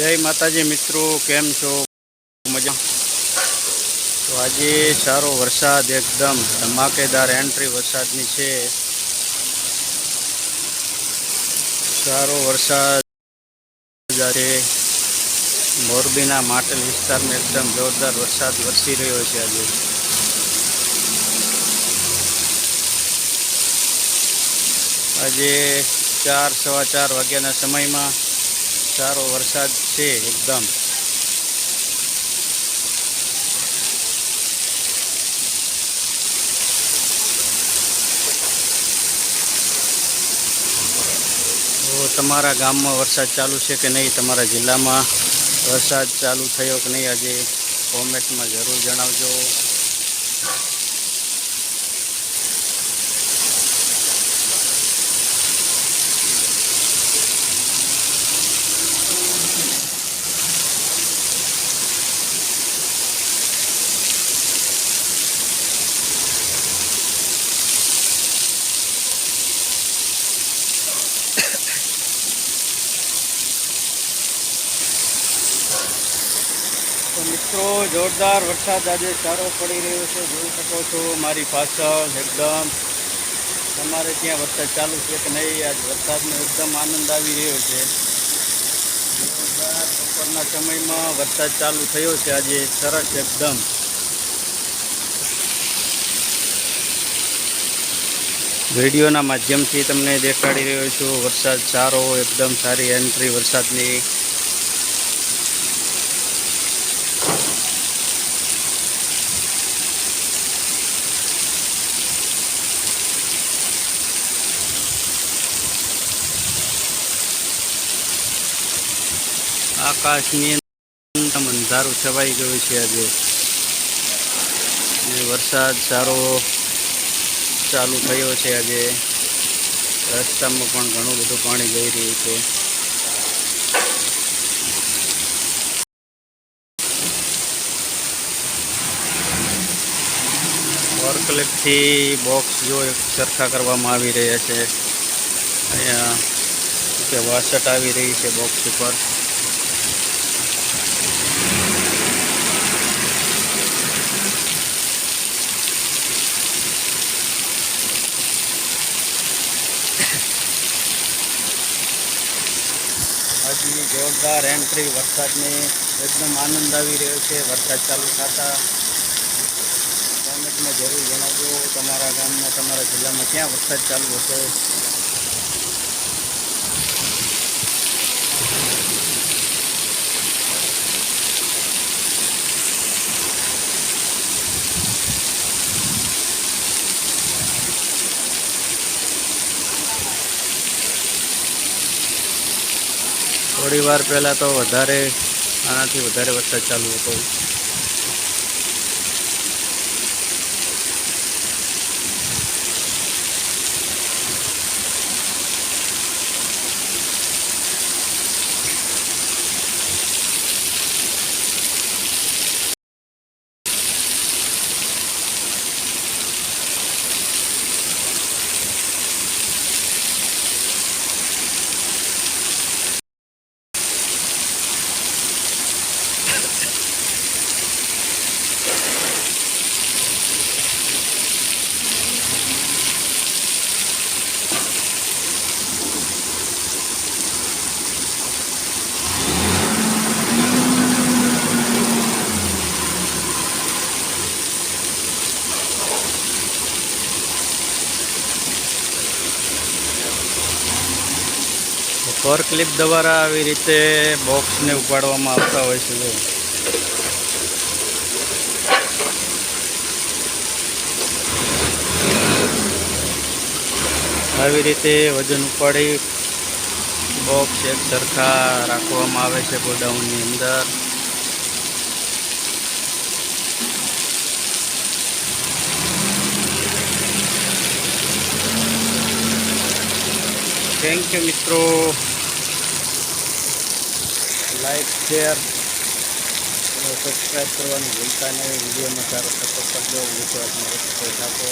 જય માતાજી મિત્રો, કેમ છો? મજા. તો આજે સારો વરસાદ એકદમ, ધમાકેદાર એન્ટ્રી વરસાદની છે. સારો વરસાદ આજે. મોરબીના માટલ વિસ્તારમાં એકદમ જોરદાર વરસાદ વરસી રહ્યો છે આજે. આજે ચાર, સવા ચાર વાગ્યાના સમયમાં સારો વરસાદ છે એકદમ. તમારા ગામમાં વરસાદ ચાલુ છે કે નહીં? તમારા જિલ્લામાં વરસાદ ચાલુ થયો કે નહીં? આજે કોમેન્ટમાં જરૂર જણાવજો. તો મિત્રો, જોરદાર વરસાદ આજે સારો પડી રહ્યો છે, જોઈ શકો છો, મારી પાછળ એકદમ તમારે ત્યાં વરસાદ ચાલુ છે કે નહીં, આજ વરસાદનો એકદમ આનંદ આવી રહ્યો છે. જોરદાર બપોરના સમયમાં વરસાદ ચાલુ થયો છે, આજે સરસ એકદમ. વિડીયોના માધ્યમથી તમને દેખાડી રહ્યો છું, વરસાદ સારો, એકદમ સારી એન્ટ્રી વરસાદની. આકાશની અંધારું છવાઈ ગયું છે આજે. વરસાદ સારો ચાલુ થયો છે આજે. રસ્તામાં પણ ઘણું બધું પાણી જઈ રહ્યું છે. વર્કલેટથી બોક્સ જો એક સરખા કરવામાં આવી રહ્યા છે. અહીંયા વાસટ આવી રહી છે બોક્સ ઉપર. જોરદાર એન્ટ્રી વરસાદની એકદમ આનંદ આવી રહ્યો છે. વરસાદ ચાલુ થતા કોમેન્ટમાં જરૂર જણાવજો. તમારા ગામમાં, તમારા જિલ્લામાં ક્યાં વરસાદ ચાલુ હતો થોડી વાર પહેલાં તો વધારે આનાથી વધારે વરસાદ ચાલુ હતો. પર ક્લિપ દ્વારા આવી રીતે બોક્સને ઉપાડવામાં આવતા હોય છે આવી રીતે વજન ઉપાડી બોક્સ એક સરખા રાખવામાં આવે છે ગોડાઉનની અંદર. થેન્ક યુ મિત્રો. લાઈક શેર સબસ્ક્રાઈબ કરવાનું ભૂલતા નહીં. વિડીયોમાં સારો સપોર્ટ કરજો. વિશ્વાસમાં રસ્તો આપો